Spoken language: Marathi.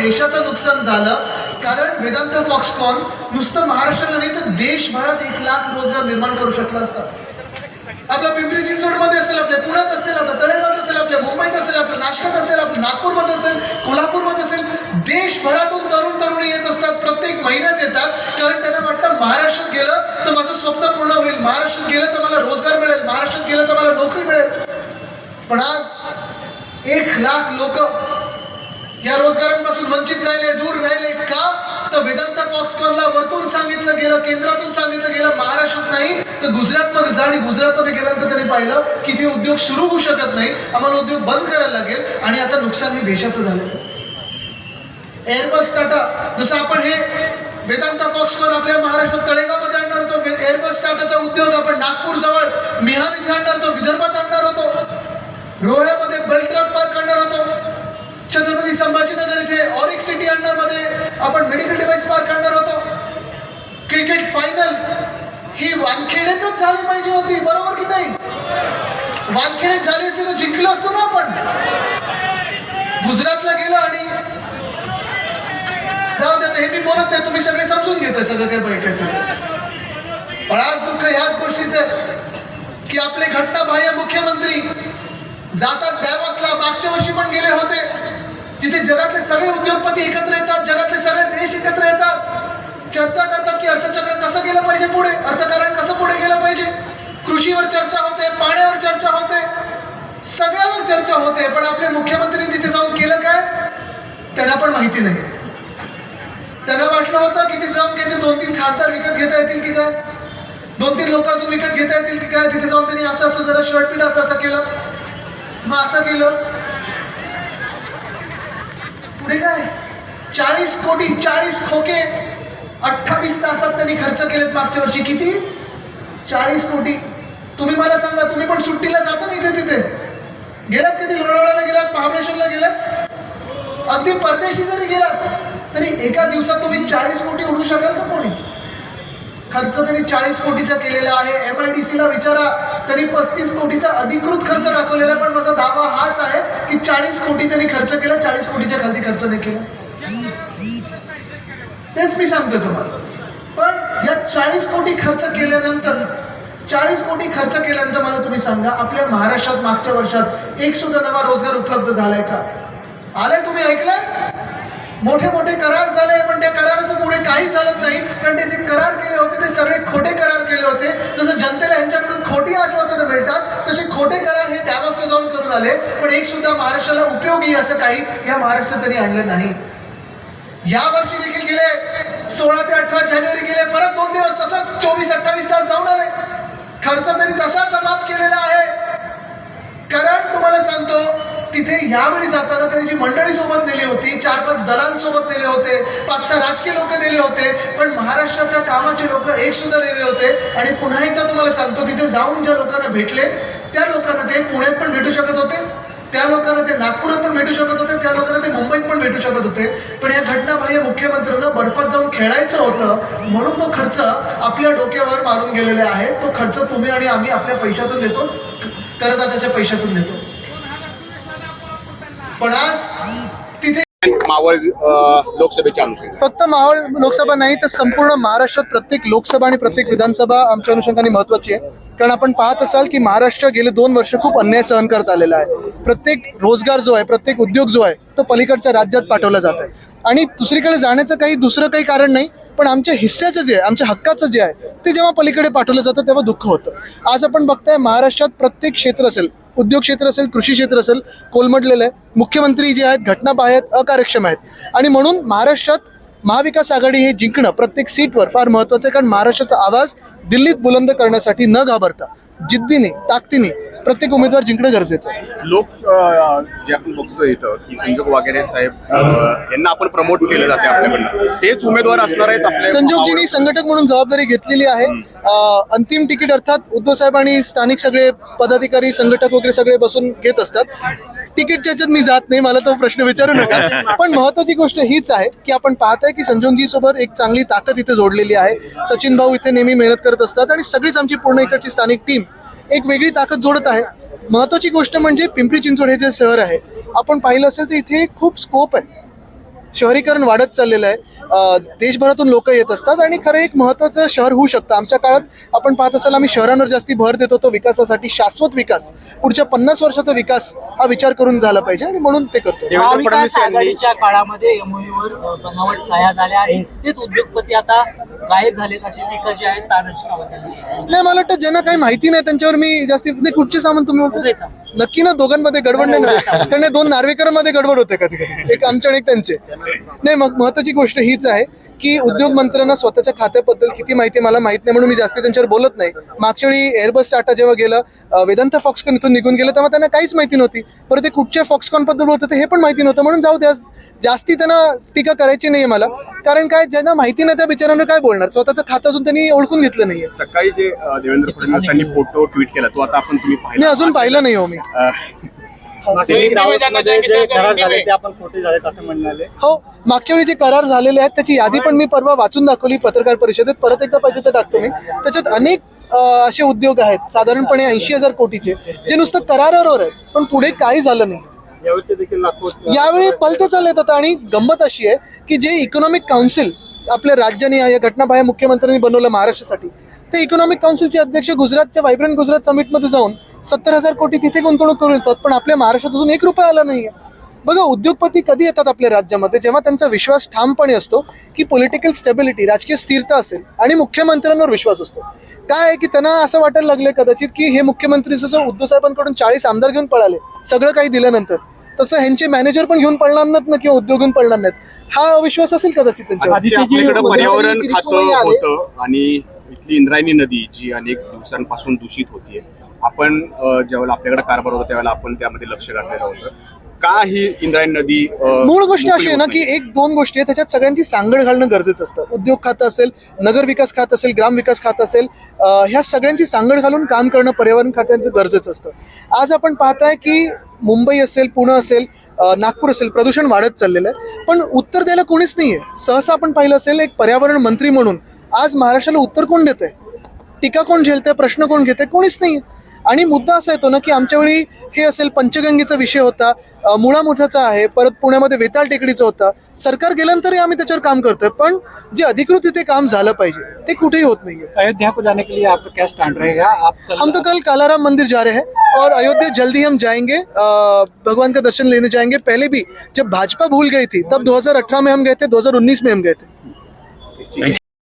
देशाचं नुकसान झालं. कारण वेदांत फॉक्सकॉन नुसतं महाराष्ट्राला नाही तर देशभरात एक लाख रोजगार निर्माण करू शकला असता. आपला पिंपरी चिंचवडमध्ये असेल आपल्या पुण्यात असेल आपल्या तळेगावात असेल आपल्या मुंबईत असेल आपल्या नाशकात असेल आपल्या नागपूरमध्ये असेल कोल्हापूरमध्ये असेल देशभरातून तरुण तरुणी येत असतात प्रत्येक महिन्यात येतात. कारण त्यांना वाटतं महाराष्ट्रात गेलं तर माझं स्वप्न पूर्ण होईल महाराष्ट्रात गेलं तर मला रोजगार मिळेल महाराष्ट्रात गेलं तर मला नोकरी मिळेल पण आज एक लाख लोक या रोजगारांपासून वंचित राहिले दूर राहिले का तर वेदांत वरतून सांगितलं गेलं केंद्रातून सांगितलं गेलं महाराष्ट्रात नाही तर गुजरातमध्ये जा आणि गुजरातमध्ये गेल्यानंतर त्यांनी पाहिलं की ते उद्योग सुरू होऊ शकत नाही आम्हाला उद्योग बंद करायला लागेल आणि आता नुकसान हे देशाचं झालं. एअरबस टाटा जसं आपण हे वेदांत फॉक्सकॉन आपल्या महाराष्ट्रात तळेगावमध्ये आणणार होतो एअरबस टाटाचा उद्योग आपण नागपूर जवळ मिहान इथे आणणार होतो विदर्भात आणणार होतो रोह्यामध्ये बेल्ट्रॉप पार्क आणणार होतो छत्रपती संभाजीनगर इथे ऑरिक सिटी आणणार मध्ये आपण मेडिकल डिवाइस पार्क आणणार होतो क्रिकेट फायनल. ही वानखेड्यातच झाली पाहिजे होती बरोबर की नाही? वानखेडेत झाली असते तर जिंकलो असतो ना आपण. गुजरातला गेलो आणि जाऊ द्या हे मी बोलत नाही तुम्ही सगळे समजून घेताय सगळं काय बैठायचं पण आज दुःख ह्याच गोष्टीचं आहे की आपले घटनाबाह्य मुख्यमंत्री जातात डॅवॉसला मागच्या वर्षी पण गेले होते. जिथे जगातले सगळे उद्योगपती एकत्र येतात जगातले सगळे देश एकत्र येतात. चर्चा करतात की अर्थचक्र कसं गेलं पाहिजे पुढे? अर्थकारण कसं पुढे गेलं पाहिजे? कृषीवर चर्चा होते पाण्यावर चर्चा होते सगळ्यावर चर्चा होते पण आपले मुख्यमंत्री तिथे जाऊन केलं काय? त्यांना पण माहिती नाही. त्यांना वाटलं होतं की तिथे जाऊन काहीतरी दोन तीन खासदार विकत घेता येतील की काय? दोन तीन लोक अजून विकत घेता येतील की काय? तिथे जाऊन त्यांनी असं असं जरा शर्टपीट असं असं केलं. मग असं केलं. पुढे काय? चाळीस कोटी चाळीस खोके अठ्ठावीस तासात त्यांनी खर्च केलेत मागच्या वर्षी. किती? चाळीस कोटी. तुम्ही मला सांगा तुम्ही पण सुट्टीला जाता ना इथे तिथे? गेलात कधी? लोणावळ्याला गेलात? महाबळेश्वरला गेलात? अगदी परदेशी जरी गेलात तरी एका दिवसात तुम्ही चाळीस कोटी उडू शकाल का कोणी? खर्च त्यांनी चाळीस कोटीचा केलेला आहे. एम आय डी सीला विचारा. तरी पस्तीस कोटीचा अधिकृत खर्च दाखवलेला आहे. पण माझा दावा हाच आहे की चाळीस कोटी त्यांनी खर्च केला चाळीस कोटीच्या खाली खर्च नाही केला तेच मी सांगतोय तुम्हाला. पण या चाळीस कोटी खर्च केल्यानंतर चाळीस कोटी खर्च केल्यानंतर मला तुम्ही सांगा आपल्या महाराष्ट्रात मागच्या वर्षात एक सुद्धा नवा रोजगार उपलब्ध झालाय का? आलाय तुम्ही ऐकलंय? मोठे मोठे करार झाले पण त्या कराराचं पुढे काही चालत नाही. कारण ते जे करार केले होते ते सगळे खोटे करार केले होते. जसं जनतेला यांच्याकडून खोटी आश्वासनं मिळतात तसे खोटे करार हे डॅवॉसला जाऊन करून आले. पण एक सुद्धा महाराष्ट्राला उपयोगी असं काही या महाराष्ट्रात तरी आणलं नाही. या वर्षी देखील गेले सोळा ते अठरा जानेवारी गेले परत दोन दिवस तसाच चोवीस अठ्ठावीस तास जाऊन आले. खर्च तरी तसाच माफ केलेला आहे. कारण तुम्हाला सांगतो तिथे यावेळी जाताना त्यांनी जी मंडळी सोबत नेली होती चार पाच दलांसोबत नेले होते पाच सहा राजकीय लोक नेले होते पण महाराष्ट्राच्या कामाचे लोक एक सुद्धा नेले होते. आणि पुन्हा एकदा तुम्हाला सांगतो तिथे जाऊन ज्या लोकांना भेटले त्या लोकांना ते पुण्यात पण भेटू शकत होते. त्या लोकांना ते नागपुरात पण भेटू शकत होते त्या लोकांना ते मुंबईत पण भेटू शकत होते. पण या घटनाबाह्य मुख्यमंत्र्यांना बर्फात जाऊन खेळायचं होतं म्हणून तो खर्च आपल्या डोक्यावर मारून गेलेला आहे. तो खर्च तुम्ही आणि आम्ही आपल्या पैशातून देतो करदात्याच्या पैशातून देतो. पण आज मावळ लोकसभेच्या अनुषंगाने. फक्त मावळ लोकसभा नाही तर संपूर्ण महाराष्ट्रात प्रत्येक लोकसभा आणि प्रत्येक विधानसभा आमच्या अनुषंगाने महत्वाची आहे. कारण आपण पाहत असाल की महाराष्ट्र गेले दोन वर्ष खूप अन्याय सहन करत आलेला आहे. प्रत्येक रोजगार जो आहे प्रत्येक उद्योग जो आहे तो पलीकडच्या राज्यात पाठवला जात आहे. आणि दुसरीकडे जाण्याचं काही दुसरं काही कारण नाही पण आमच्या हिस्स्याचं जे आहे आमच्या हक्काचं जे आहे ते जेव्हा पलीकडे पाठवलं जातं तेव्हा दुःख होतं. आज आपण बघताय महाराष्ट्रात प्रत्येक क्षेत्र असेल उद्योग क्षेत्र असेल कृषी क्षेत्र असेल कोलमडलेलं आहे. मुख्यमंत्री जे आहेत घटनाबाह्य आहेत अकार्यक्षम आहेत. आणि म्हणून महाराष्ट्रात महाविकास आघाडी हे जिंकणं प्रत्येक सीटवर फार महत्वाचं आहे कारण महाराष्ट्राचा आवाज दिल्लीत बुलंद करण्यासाठी न घाबरता जिद्दीने ताकदीने प्रत्येक उमेदवार जिंकणं गरजेचं आहे. लोक जे आपण बघतो इथं की संजोग वगैरे साहेब यांना आपण प्रमोट केलं जाते आपल्याकडनं. तेच उमेदवार असणार आहेत आपल्या संजोगजींनी संघटक म्हणून जबाबदारी घेतलेली आहे. अंतिम तिकीट अर्थात उद्धव साहेब आणि स्थानिक सगळे पदाधिकारी संघटक वगैरे सगळे बसून घेत असतात. तिकीटच्या याच्यात मी जात नाही मला तो प्रश्न विचारू नका. पण महत्वाची गोष्ट हीच आहे की आपण पाहताय की संजोगजी सोबत एक चांगली ताकद इथे जोडलेली आहे. सचिन भाऊ इथे नेहमी मेहनत करत असतात आणि सगळीच आमची पूर्ण इकडची स्थानिक टीम एक वेगळी ताकद जोडत आहे. महत्वाची गोष्ट म्हणजे पिंपरी चिंचवड हे जे शहर आहे आपण पाहिलं असेल तर इथे खूप स्कोप आहे. शहरीकरण वाढत चाललेलं आहे. देशभरातून लोक येत असतात आणि खरं एक महत्त्वाचं शहर होऊ शकतं. आमच्या काळात आपण पाहत असाल आम्ही शहरांवर जास्ती भर देत होतो विकासासाठी. शाश्वत विकास पुढच्या पन्नास वर्षाचा विकास हा विचार करून झाला पाहिजे आणि म्हणून ते करतो. आघाडीच्या काळामध्ये एमओयूवर बनावट सह्या झाल्या आणि तेच उद्योगपती आता गायब झालेत अशी टीका जी आहे तानाजी सावंत यांनी नाही मला वाटतं ज्यांना काही माहिती नाही त्यांच्यावर मी जास्ती नाही कुठचे सामान तुम्ही बोलतो. नक्की ना दोघांमध्ये गडबड नाही कारण हे दोन नार्वेकरांमध्ये गडबड होते कधी कधी. एक आमचे आणि एक त्यांचे. नाही मग महत्वाची गोष्ट हीच आहे की उद्योग मंत्र्यांना स्वतःच्या खात्याबद्दल किती माहिती मला माहीत नाही म्हणून मी जास्ती त्यांच्यावर बोलत नाही. मागच्या वेळी एअरबस टाटा जेव्हा गेलं वेदांत फॉक्सकॉन इथून निघून गेलं तेव्हा त्यांना काहीच माहिती नव्हती. बरं ते कुठच्या फॉक्सकॉनबद्दल बोलत होते हे पण माहिती नव्हतं म्हणून जाऊ द्या जास्ती त्यांना टीका करायची नाही मला. कारण काय ज्यांना माहिती नाही त्या बिचारांना काय बोलणार? स्वतःचं खातं अजून त्यांनी ओळखून घेतलं नाहीये. सकाळी जे देवेंद्र फडणवीस यांनी फोटो ट्विट केला तो आता आपण तुम्ही अजून पाहिलं नाही हो मी. म्हणाले. हो मागच्या वेळी जे करार झालेले आहेत त्याची यादी पण मी परवा वाचून दाखवली पत्रकार परिषदेत. परत एकदा पाहिजे तर टाकतो मी. त्याच्यात अनेक असे उद्योग आहेत साधारणपणे ऐंशी हजार कोटीचे जे नुसतं करारावर आहेत पण पुढे काही झालं नाही. यावेळी पलते चालत होता आणि गंमत अशी आहे की जे इकॉनॉमिक काउन्सिल आपल्या राज्याने या घटनाबाह्य मुख्यमंत्र्यांनी बनवलं महाराष्ट्रासाठी ते इकॉनॉमिक काउन्सिलचे अध्यक्ष गुजरातच्या व्हायब्रंट गुजरात समिटमध्ये जाऊन सत्तर हजार कोटी तिथे गुंतवणूक करून येतात पण आपल्या महाराष्ट्रात अजून एक रुपया आला नाहीये. बघा उद्योगपती कधी येतात आपल्या राज्यामध्ये? जेव्हा त्यांचा विश्वास ठामपणे असतो की पॉलिटिकल स्टेबिलिटी राजकीय स्थिरता असेल आणि मुख्यमंत्र्यांवर विश्वास असतो. काय आहे की त्यांना असं वाटायला लागलं कदाचित की हे मुख्यमंत्री जसं उद्धव साहेबांकडून चाळीस आमदार घेऊन पळाले सगळं काही दिल्यानंतर तसं ह्यांचे मॅनेजर पण घेऊन पळणार नाहीत ना किंवा उद्योग घेऊन पळणार नाहीत? हा अविश्वास असेल कदाचित त्यांच्यावर? जे आपल्याकडे पर्यावरण किती खातं सोयी आले. होतं आणि इथली इंद्रायणी नदी जी अनेक दिवसांपासून दूषित होतीये आपण ज्यावेळेला आपल्याकडे कारभार होता त्यावेळेला आपण त्यामध्ये लक्ष घातलेलं होतं. का ही इंद्रायणी नदी मूळ गोष्ट अशी आहे ना की नाही? एक दोन गोष्टी आहेत. त्याच्यात सगळ्यांची सांगड घालणं गरजेचं असतं. उद्योग खातं असेल नगर विकास खात असेल ग्राम विकास खात असेल ह्या सगळ्यांची सांगड घालून काम करणं पर्यावरण खात्याचं गरजेचं असतं. आज आपण पाहताय की मुंबई असेल पुणे असेल नागपूर असेल प्रदूषण वाढत चाललेलं आहे. पण उत्तर द्यायला कोणीच नाहीये. सहसा आपण पाहिलं असेल एक पर्यावरण मंत्री म्हणून आज महाराष्ट्राला उत्तर कोण देत आहे टीका कोण झेलतंय? प्रश्न कोण घेते कोणीच नाही आणि मुद्दा असा येतो ना की आमच्या वेळी हे असेल पंचगंगेचा विषय होता मुळा आहे परत पुण्यामध्ये वेताळ टेकडीचा होता. सरकार गेल्यानंतरही आम्ही त्याच्यावर काम करतोय पण जे अधिकृत तिथे काम झालं पाहिजे ते कुठेही होत नाहीये. अयोध्या को जाने के लिए आपका क्या स्टैंड रहेगा? आप कल हम तो कल कालाराम मंदिर जा रहे हैं और अयोध्या जल्दी हम जाएंगे भगवान का दर्शन लेने जाएंगे। पहले भी जब भाजपा भूल गई थी तब 2018 में हम गए थे 2019 में हम गए थे।